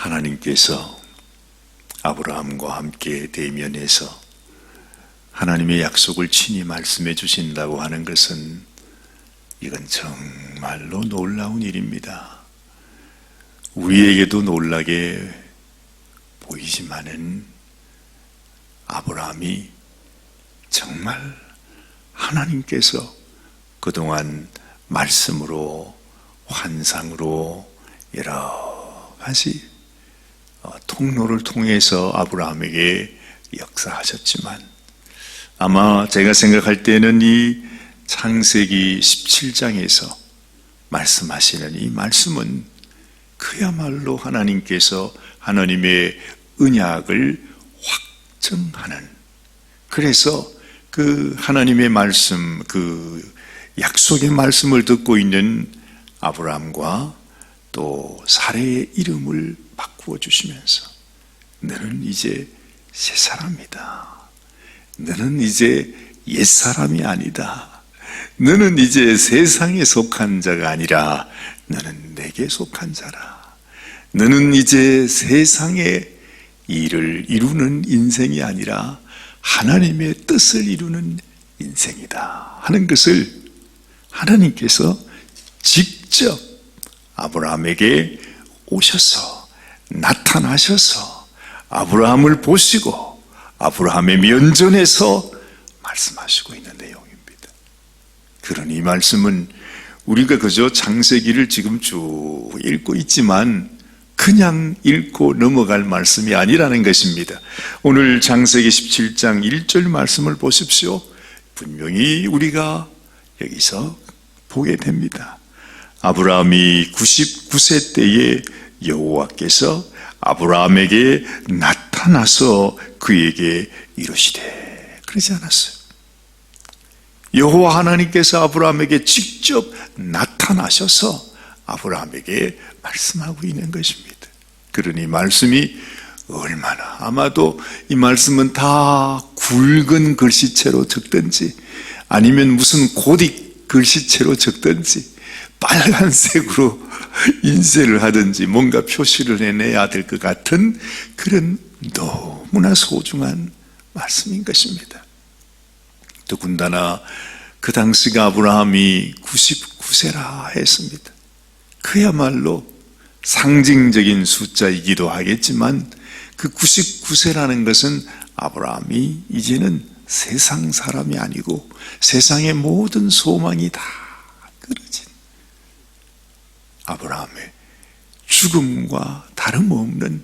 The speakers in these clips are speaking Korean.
하나님께서 아브라함과 함께 대면해서 하나님의 약속을 친히 말씀해 주신다고 하는 것은 이건 정말로 놀라운 일입니다. 우리에게도 놀라게 보이지만은 아브라함이 정말 하나님께서 그동안 말씀으로 환상으로 여러 가지 어, 통로를 통해서 아브라함에게 역사하셨지만 아마 제가 생각할 때는 이 창세기 17장에서 말씀하시는 이 말씀은 그야말로 하나님께서 하나님의 은약을 확증하는 그래서 그 하나님의 말씀 그 약속의 말씀을 듣고 있는 아브라함과 또 사례의 이름을 바꾸어 주시면서 너는 이제 새 사람이다. 너는 이제 옛 사람이 아니다. 너는 이제 세상에 속한 자가 아니라 너는 내게 속한 자라. 너는 이제 세상의 일을 이루는 인생이 아니라 하나님의 뜻을 이루는 인생이다. 하는 것을 하나님께서 직접 아브라함에게 오셔서 나타나셔서 아브라함을 보시고 아브라함의 면전에서 말씀하시고 있는 내용입니다. 그러니 이 말씀은 우리가 그저 창세기를 지금 쭉 읽고 있지만 그냥 읽고 넘어갈 말씀이 아니라는 것입니다. 오늘 창세기 17장 1절 말씀을 보십시오. 분명히 우리가 여기서 보게 됩니다. 아브라함이 99세 때에 여호와께서 아브라함에게 나타나서 그에게 이르시되 그러지 않았어요. 여호와 하나님께서 아브라함에게 직접 나타나셔서 아브라함에게 말씀하고 있는 것입니다. 그러니 말씀이 얼마나 아마도 이 말씀은 다 굵은 글씨체로 적든지 아니면 무슨 고딕 글씨체로 적든지 빨간색으로 인쇄를 하든지 뭔가 표시를 해내야 될 것 같은 그런 너무나 소중한 말씀인 것입니다. 더군다나 그 당시가 아브라함이 99세라 했습니다. 그야말로 상징적인 숫자이기도 하겠지만 그 99세라는 것은 아브라함이 이제는 세상 사람이 아니고 세상의 모든 소망이 다 끊어진 아브라함의 죽음과 다름없는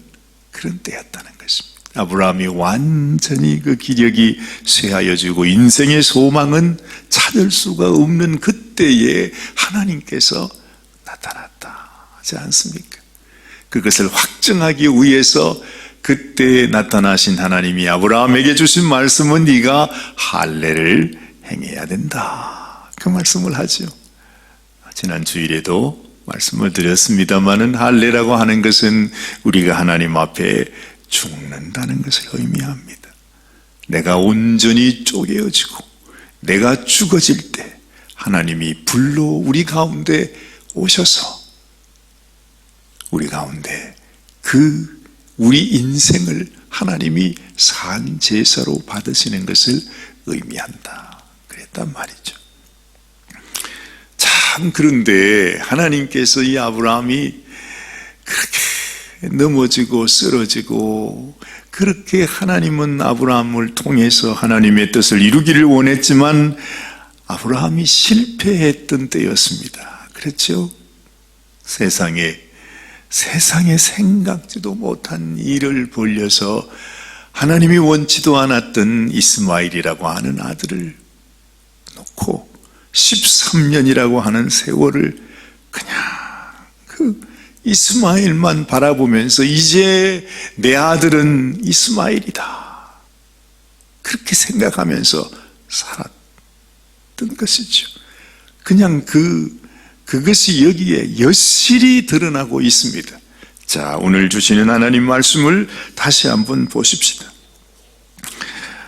그런 때였다는 것입니다. 아브라함이 완전히 그 기력이 쇠하여지고 인생의 소망은 찾을 수가 없는 그때에 하나님께서 나타났다 하지 않습니까? 그것을 확증하기 위해서 그때 나타나신 하나님이 아브라함에게 주신 말씀은 네가 할례를 행해야 된다. 그 말씀을 하죠. 지난 주일에도 말씀을 드렸습니다만은 할례라고 하는 것은 우리가 하나님 앞에 죽는다는 것을 의미합니다. 내가 온전히 쪼개어지고 내가 죽어질 때 하나님이 불로 우리 가운데 오셔서 우리 가운데 그 우리 인생을 하나님이 산 제사로 받으시는 것을 의미한다. 그랬단 말이죠. 참 그런데 하나님께서 이 아브라함이 그렇게 넘어지고 쓰러지고 그렇게 하나님은 아브라함을 통해서 하나님의 뜻을 이루기를 원했지만 아브라함이 실패했던 때였습니다. 그렇죠? 세상에 세상에 생각지도 못한 일을 벌려서 하나님이 원치도 않았던 이스마일이라고 하는 아들을 놓고 13년이라고 하는 세월을 그냥 그 이스마일만 바라보면서 이제 내 아들은 이스마일이다. 그렇게 생각하면서 살았던 것이죠. 그냥 그 그것이 여기에 여실히 드러나고 있습니다. 자, 오늘 주시는 하나님 말씀을 다시 한번 보십시다.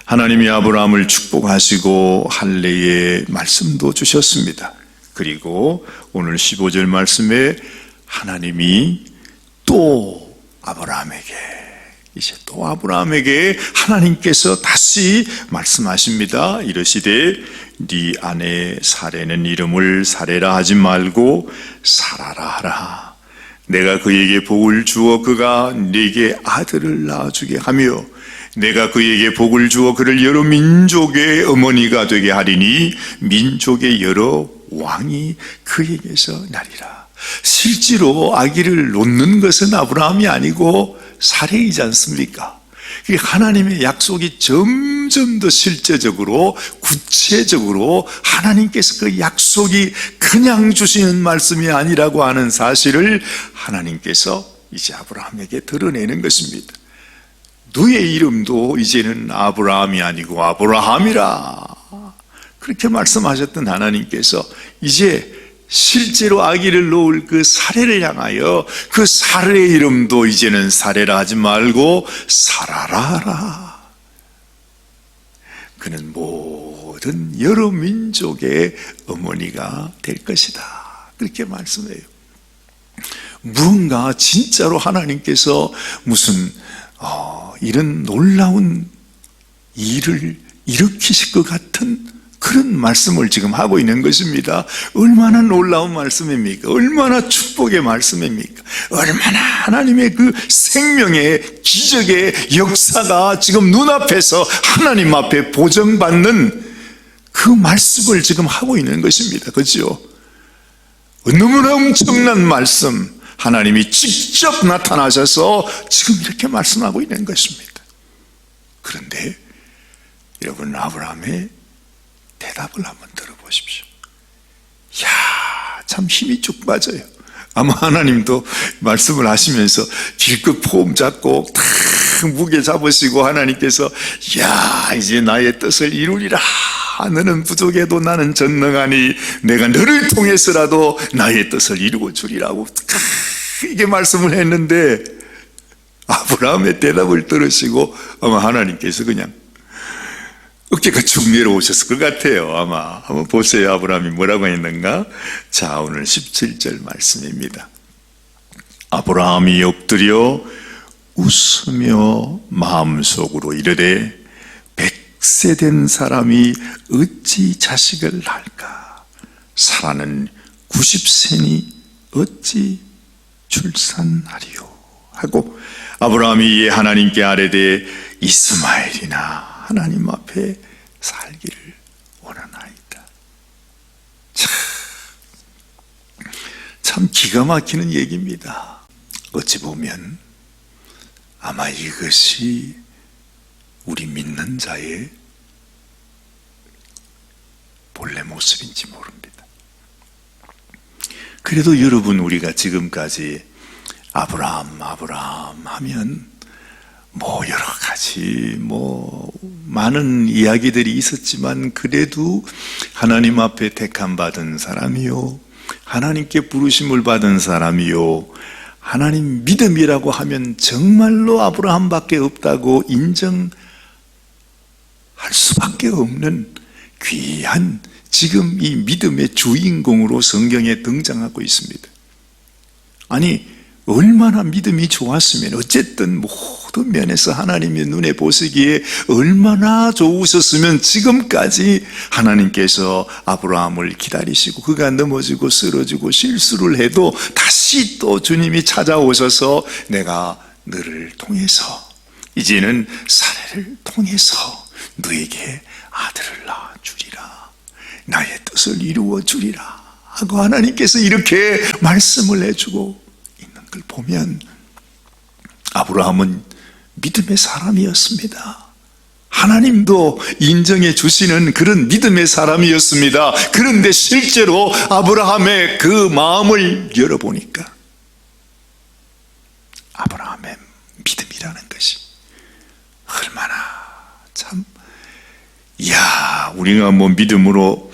하나님이 아브라함을 축복하시고 할례의 말씀도 주셨습니다. 그리고 오늘 15절 말씀에 하나님이 또 아브라함에게 이제 또 아브라함에게 하나님께서 다시 말씀하십니다. 이러시되 네 아내 사례는 이름을 사례라 하지 말고 사라라 하라. 내가 그에게 복을 주어 그가 네게 아들을 낳아주게 하며 내가 그에게 복을 주어 그를 여러 민족의 어머니가 되게 하리니 민족의 여러 왕이 그에게서 나리라. 실제로 아기를 놓는 것은 아브라함이 아니고 사례이지 않습니까? 그 하나님의 약속이 점점 더 실제적으로 구체적으로 하나님께서 그 약속이 그냥 주시는 말씀이 아니라고 하는 사실을 하나님께서 이제 아브라함에게 드러내는 것입니다. 너의 이름도 이제는 아브라함이 아니고 아브라함이라. 그렇게 말씀하셨던 하나님께서 이제 실제로 아기를 놓을 그 사례를 향하여 그 사례의 이름도 이제는 사례라 하지 말고 사라라라. 그는 모든 여러 민족의 어머니가 될 것이다. 그렇게 말씀해요. 무언가 진짜로 하나님께서 무슨 어, 이런 놀라운 일을 일으키실 것 같은 그런 말씀을 지금 하고 있는 것입니다. 얼마나 놀라운 말씀입니까? 얼마나 축복의 말씀입니까? 얼마나 하나님의 그 생명의 기적의 역사가 지금 눈앞에서 하나님 앞에 보정받는 그 말씀을 지금 하고 있는 것입니다. 그죠? 너무나 엄청난 말씀, 하나님이 직접 나타나셔서 지금 이렇게 말씀하고 있는 것입니다. 그런데 여러분 아브라함의 대답을 한번 들어보십시오. 야, 참 힘이 쭉 빠져요. 아마 하나님도 말씀을 하시면서 길끝 포음 잡고 탁 무게 잡으시고 하나님께서 야, 이제 나의 뜻을 이루리라. 너는 부족해도 나는 전능하니 내가 너를 통해서라도 나의 뜻을 이루고 주리라고 이게 말씀을 했는데 아브라함의 대답을 들으시고 아마 하나님께서 그냥 어깨가 축 내려오셨을 것 같아요. 아마 한번 보세요. 아브라함이 뭐라고 했는가? 자, 오늘 17절 말씀입니다. 아브라함이 엎드려 웃으며 마음속으로 이르되 백세 된 사람이 어찌 자식을 낳을까? 사라는 90세니 어찌 출산하리요? 하고 아브라함이 하나님께 아뢰되 이스마엘이나 하나님 앞에 살기를 원하나이다. 참, 참 기가 막히는 얘기입니다. 어찌 보면 아마 이것이 우리 믿는 자의 본래 모습인지 모릅니다. 그래도 여러분 우리가 지금까지 아브라함 아브라함 하면 뭐 여러 가지 뭐 많은 이야기들이 있었지만 그래도 하나님 앞에 택함 받은 사람이요 하나님께 부르심을 받은 사람이요 하나님 믿음이라고 하면 정말로 아브라함밖에 없다고 인정할 수밖에 없는 귀한 지금 이 믿음의 주인공으로 성경에 등장하고 있습니다. 아니 얼마나 믿음이 좋았으면 어쨌든 모든 면에서 하나님의 눈에 보시기에 얼마나 좋으셨으면 지금까지 하나님께서 아브라함을 기다리시고 그가 넘어지고 쓰러지고 실수를 해도 다시 또 주님이 찾아오셔서 내가 너를 통해서 이제는 사례를 통해서 너에게 아들을 낳아 주리라. 나의 뜻을 이루어 주리라. 하고 하나님께서 이렇게 말씀을 해주고 걸 보면 아브라함은 믿음의 사람이었습니다. 하나님도 인정해 주시는 그런 믿음의 사람이었습니다. 그런데 실제로 아브라함의 그 마음을 열어보니까 아브라함의 믿음이라는 것이 얼마나 참, 야 우리가 뭐 믿음으로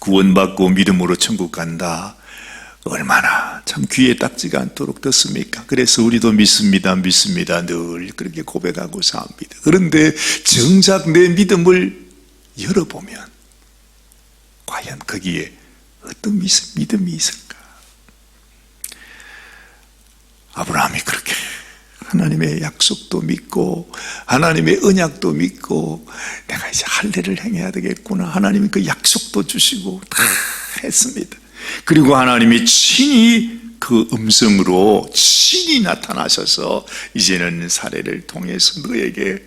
구원받고 믿음으로 천국 간다. 얼마나 참 귀에 딱지가 않도록 듣습니까? 그래서 우리도 믿습니다, 믿습니다. 늘 그렇게 고백하고 삽니다. 그런데 정작 내 믿음을 열어보면 과연 거기에 어떤 믿음이 있을까? 아브라함이 그렇게 하나님의 약속도 믿고 하나님의 언약도 믿고 내가 이제 할례를 행해야 되겠구나. 하나님이 그 약속도 주시고 다 했습니다. 그리고 하나님이 친히 그 음성으로 친히 나타나셔서 이제는 사례를 통해서 너에게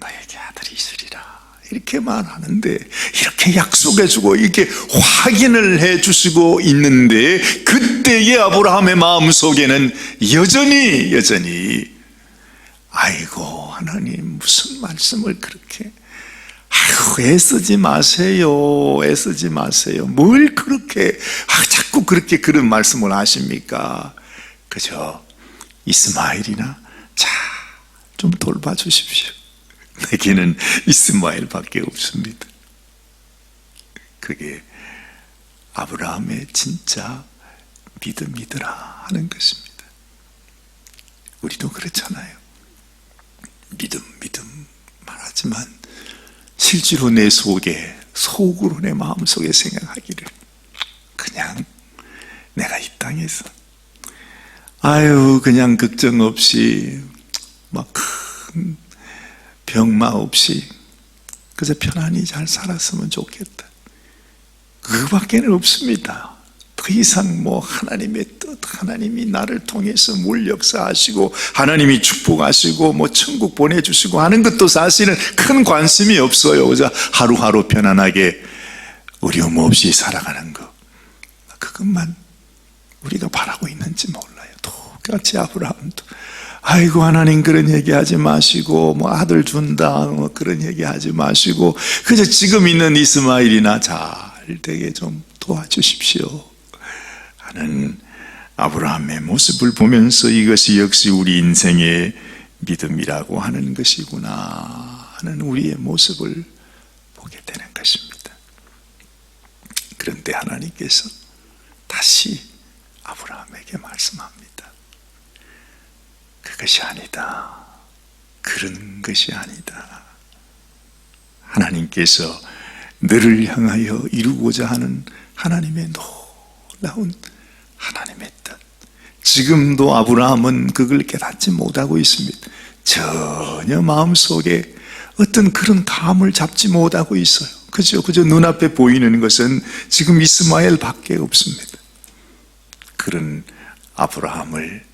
너에게 아들이 있으리라. 이렇게 말하는데 이렇게 약속해주고 이렇게 확인을 해주시고 있는데 그때의 아브라함의 마음 속에는 여전히 여전히 아이고 하나님 무슨 말씀을 그렇게 아이고 애쓰지 마세요 애쓰지 마세요 뭘 그렇게 아, 자꾸 그렇게 그런 말씀을 하십니까 그저 이스마일이나 자 좀 돌봐 주십시오 내게는 이스마엘밖에 없습니다. 그게 아브라함의 진짜 믿음이더라 하는 것입니다. 우리도 그렇잖아요. 믿음, 믿음 말하지만 실제로 내 속에 속으로 내 마음속에 생각하기를 그냥 내가 이 땅에서 아유 그냥 걱정 없이 막 큰 병마 없이 그저 편안히 잘 살았으면 좋겠다. 그밖에는 없습니다. 더 이상 뭐 하나님의 뜻, 하나님이 나를 통해서 물 역사하시고 하나님이 축복하시고 뭐 천국 보내주시고 하는 것도 사실은 큰 관심이 없어요. 그저 하루하루 편안하게 어려움 없이 살아가는 것. 그것만 우리가 바라고 있는지 몰라요. 똑같이 아브라함도 아이고 하나님 그런 얘기하지 마시고 뭐 아들 준다 뭐 그런 얘기하지 마시고 그저 지금 있는 이스마일이나 잘 되게 좀 도와주십시오 하는 아브라함의 모습을 보면서 이것이 역시 우리 인생의 믿음이라고 하는 것이구나 하는 우리의 모습을 보게 되는 것입니다. 그런데 하나님께서 다시 아브라함에게 말씀합니다. 그것이 아니다. 그런 것이 아니다. 하나님께서 너를 향하여 이루고자 하는 하나님의 놀라운 하나님의 뜻. 지금도 아브라함은 그걸 깨닫지 못하고 있습니다. 전혀 마음속에 어떤 그런 감을 잡지 못하고 있어요. 그죠? 그저 눈앞에 보이는 것은 지금 이스마엘 밖에 없습니다. 그런 아브라함을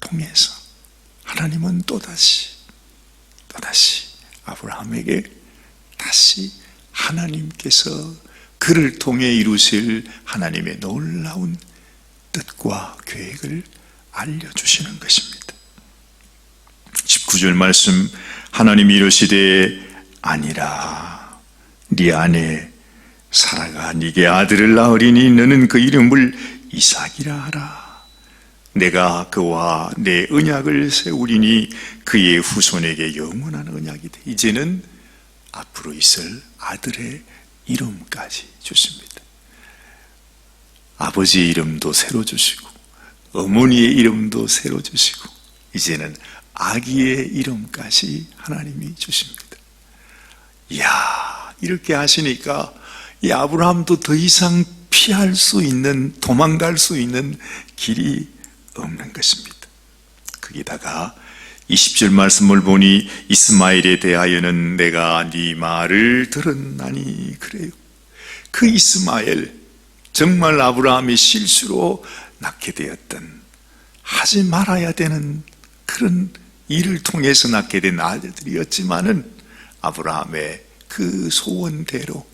통해서 하나님은 또다시, 또다시 아브라함에게 다시 하나님께서 그를 통해 이루실 하나님의 놀라운 뜻과 계획을 알려주시는 것입니다. 19절 말씀 하나님이 이르시되 아니라 네 아내 사라가 네게 아들을 낳으리니 너는 그 이름을 이삭이라 하라. 내가 그와 내 언약을 세우리니 그의 후손에게 영원한 언약이 돼. 이제는 앞으로 있을 아들의 이름까지 주십니다. 아버지의 이름도 새로 주시고 어머니의 이름도 새로 주시고 이제는 아기의 이름까지 하나님이 주십니다. 이야 이렇게 하시니까 이 아브라함도 더 이상 피할 수 있는 도망갈 수 있는 길이 없는 것입니다. 거기다가 20절 말씀을 보니 이스마엘에 대하여는 내가 네 말을 들었나니 그래요. 그 이스마엘 정말 아브라함이 실수로 낳게 되었던 하지 말아야 되는 그런 일을 통해서 낳게 된 아들이었지만은 아브라함의 그 소원대로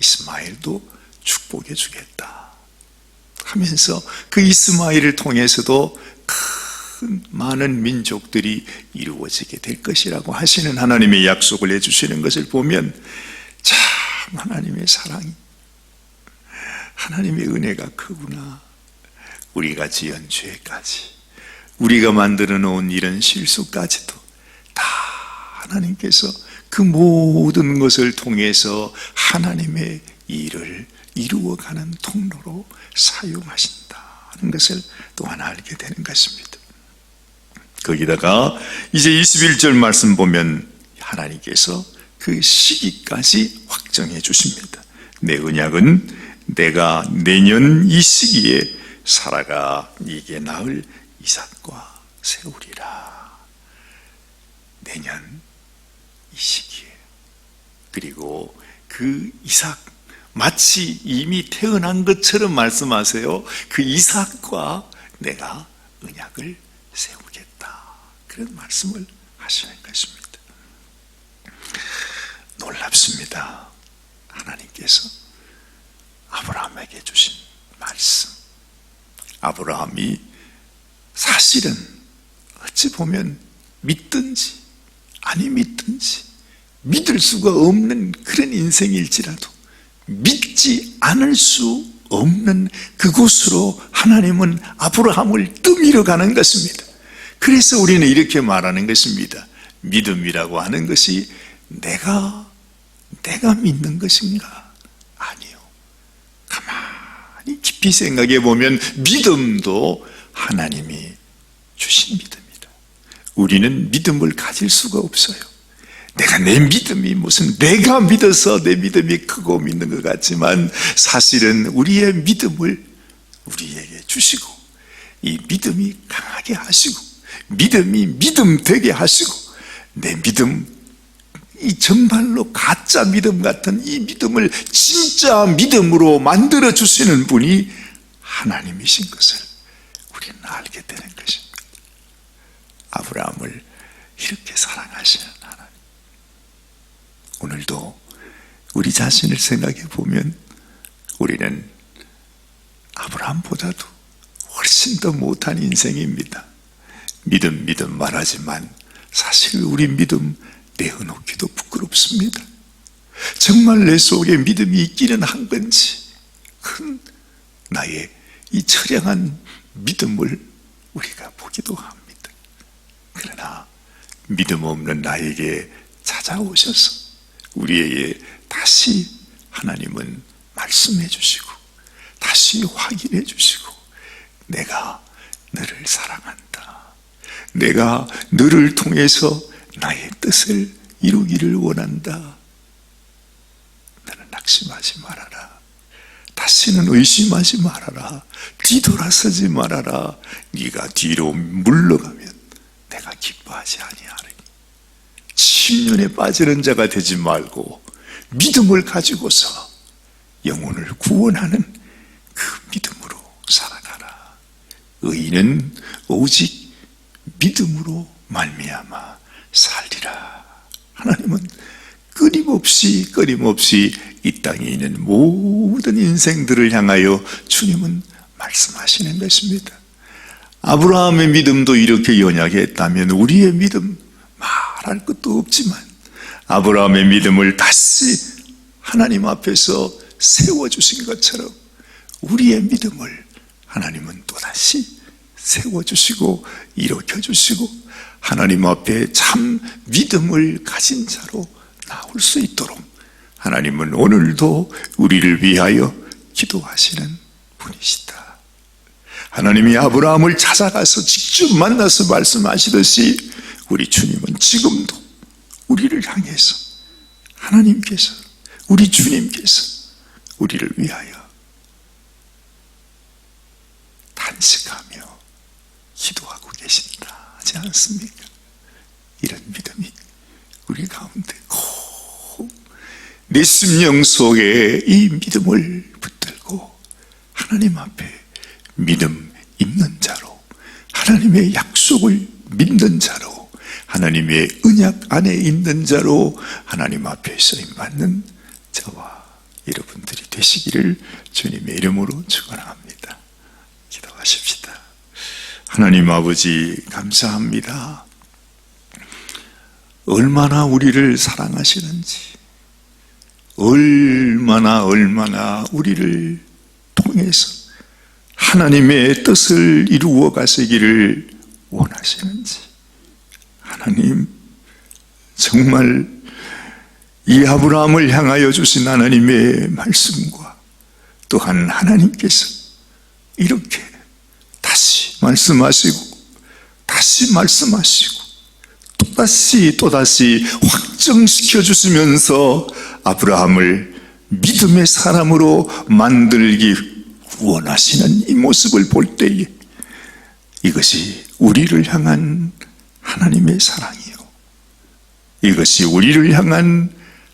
이스마엘도 축복해 주겠다 하면서 그 이스마엘을 통해서도 큰 많은 민족들이 이루어지게 될 것이라고 하시는 하나님의 약속을 해주시는 것을 보면 참 하나님의 사랑이 하나님의 은혜가 크구나 우리가 지은 죄까지 우리가 만들어 놓은 이런 실수까지도 다 하나님께서 그 모든 것을 통해서 하나님의 일을 이루어가는 통로로 사용하신다는 것을 또 하나 알게 되는 것입니다. 거기다가 이제 21절 말씀 보면 하나님께서 그 시기까지 확정해 주십니다. 내 언약은 내가 내년 이 시기에 사라가 네게 낳을 이삭과 세우리라. 내년 이 시기에. 그리고 그 이삭, 마치 이미 태어난 것처럼 말씀하세요. 그 이삭과 내가 언약을 세우겠다. 그런 말씀을 하시는 것입니다. 놀랍습니다. 하나님께서 아브라함에게 주신 말씀. 아브라함이 사실은 어찌 보면 믿든지 아니 믿든지 믿을 수가 없는 그런 인생일지라도 믿지 않을 수 없는 그곳으로 하나님은 아브라함을 떠밀어 가는 것입니다. 그래서 우리는 이렇게 말하는 것입니다. 믿음이라고 하는 것이 내가 내가 믿는 것인가? 아니요. 가만히 깊이 생각해 보면 믿음도 하나님이 주신 믿음이다. 우리는 믿음을 가질 수가 없어요. 내가 내 믿음이 무슨 내가 믿어서 내 믿음이 크고 믿는 것 같지만 사실은 우리의 믿음을 우리에게 주시고 이 믿음이 강하게 하시고 믿음이 믿음 되게 하시고 내 믿음 이 정말로 가짜 믿음 같은 이 믿음을 진짜 믿음으로 만들어 주시는 분이 하나님이신 것을 우리는 알게 되는 것입니다. 아브라함을 이렇게 사랑하시는 하나님. 오늘도 우리 자신을 생각해 보면 우리는 아브라함보다도 훨씬 더 못한 인생입니다. 믿음, 믿음 말하지만 사실 우리 믿음 내어놓기도 부끄럽습니다. 정말 내 속에 믿음이 있기는 한 건지 큰 나의 이 처량한 믿음을 우리가 보기도 합니다. 그러나 믿음 없는 나에게 찾아오셔서 우리에게 다시 하나님은 말씀해 주시고 다시 확인해 주시고 내가 너를 사랑한다. 내가 너를 통해서 나의 뜻을 이루기를 원한다. 너는 낙심하지 말아라. 다시는 의심하지 말아라. 뒤돌아서지 말아라. 네가 뒤로 물러가면 내가 기뻐하지 아니하리니. 침륜에 빠지는 자가 되지 말고 믿음을 가지고서 영혼을 구원하는 그 믿음으로 살아가라. 의인은 오직 믿음으로 말미암아 살리라. 하나님은 끊임없이 끊임없이 이 땅에 있는 모든 인생들을 향하여 주님은 말씀하시는 것입니다. 아브라함의 믿음도 이렇게 연약했다면 우리의 믿음 말할 것도 없지만 아브라함의 믿음을 다시 하나님 앞에서 세워주신 것처럼 우리의 믿음을 하나님은 또다시 세워주시고 일으켜주시고 하나님 앞에 참 믿음을 가진 자로 나올 수 있도록 하나님은 오늘도 우리를 위하여 기도하시는 분이시다. 하나님이 아브라함을 찾아가서 직접 만나서 말씀하시듯이 우리 주님은 지금도 우리를 향해서 하나님께서 우리 주님께서 우리를 위하여 단식하며 기도하고 계신다 하지 않습니까? 이런 믿음이 우리 가운데 내 심령 속에 이 믿음을 붙들고 하나님 앞에 믿음 있는 자로 하나님의 약속을 믿는 자로 하나님의 언약 안에 있는 자로 하나님 앞에 쓰임 받는 저와 여러분들이 되시기를 주님의 이름으로 축원합니다. 기도하십시다. 하나님 아버지 감사합니다. 얼마나 우리를 사랑하시는지 얼마나 얼마나 우리를 통해서 하나님의 뜻을 이루어 가시기를 원하시는지 하나님 정말 이 아브라함을 향하여 주신 하나님의 말씀과 또한 하나님께서 이렇게 말씀하시고 다시 말씀하시고 또다시 또다시 확정시켜 주시면서 아브라함을 믿음의 사람으로 만들기 원하시는 이 모습을 볼 때에 이것이 우리를 향한 하나님의 사랑이요. 이것이 우리를 향한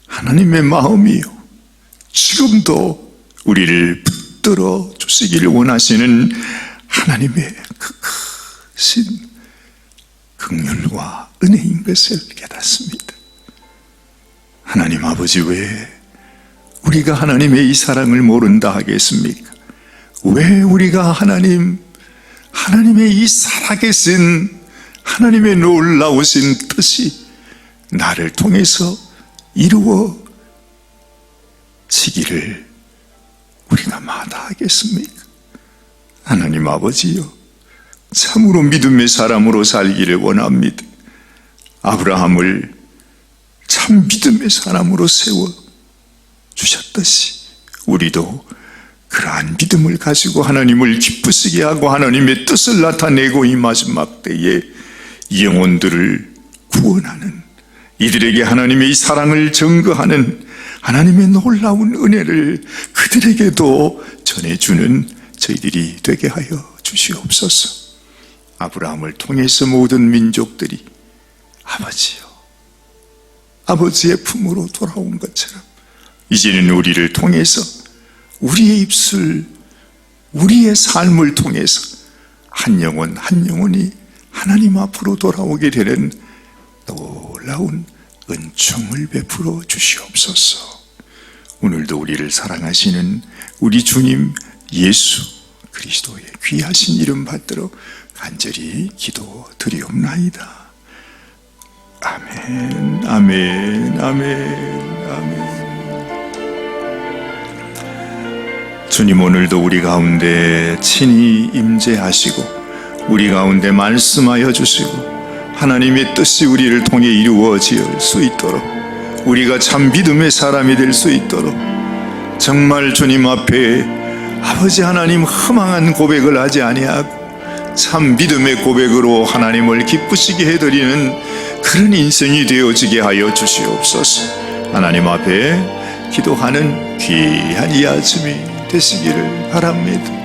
하나님의 마음이요. 지금도 우리를 붙들어 주시기를 원하시는 하나님의 그 크신 극률과 은혜인 것을 깨닫습니다. 하나님 아버지 왜 우리가 하나님의 이 사랑을 모른다 하겠습니까? 왜 우리가 하나님, 하나님의 이 살아계신 하나님의 놀라우신 뜻이 나를 통해서 이루어 지기를 우리가 마다하겠습니까? 하나님 아버지요, 참으로 믿음의 사람으로 살기를 원합니다. 아브라함을 참 믿음의 사람으로 세워 주셨듯이 우리도 그러한 믿음을 가지고 하나님을 기쁘시게 하고 하나님의 뜻을 나타내고 이 마지막 때에 영혼들을 구원하는 이들에게 하나님의 이 사랑을 증거하는 하나님의 놀라운 은혜를 그들에게도 전해주는 저희들이 되게 하여 주시옵소서. 아브라함을 통해서 모든 민족들이 아버지요, 아버지의 품으로 돌아온 것처럼 이제는 우리를 통해서 우리의 입술, 우리의 삶을 통해서 한 영혼 한 영혼이 하나님 앞으로 돌아오게 되는 놀라운 은총을 베풀어 주시옵소서. 오늘도 우리를 사랑하시는 우리 주님 예수 그리스도의 귀하신 이름 받들어 간절히 기도 드리옵나이다. 아멘, 아멘, 아멘, 아멘. 주님 오늘도 우리 가운데 친히 임재하시고 우리 가운데 말씀하여 주시고 하나님의 뜻이 우리를 통해 이루어질 수 있도록 우리가 참 믿음의 사람이 될 수 있도록 정말 주님 앞에 아버지 하나님 허망한 고백을 하지 아니하고 참 믿음의 고백으로 하나님을 기쁘시게 해드리는 그런 인생이 되어지게 하여 주시옵소서. 하나님 앞에 기도하는 귀한 이 아침이 되시기를 바랍니다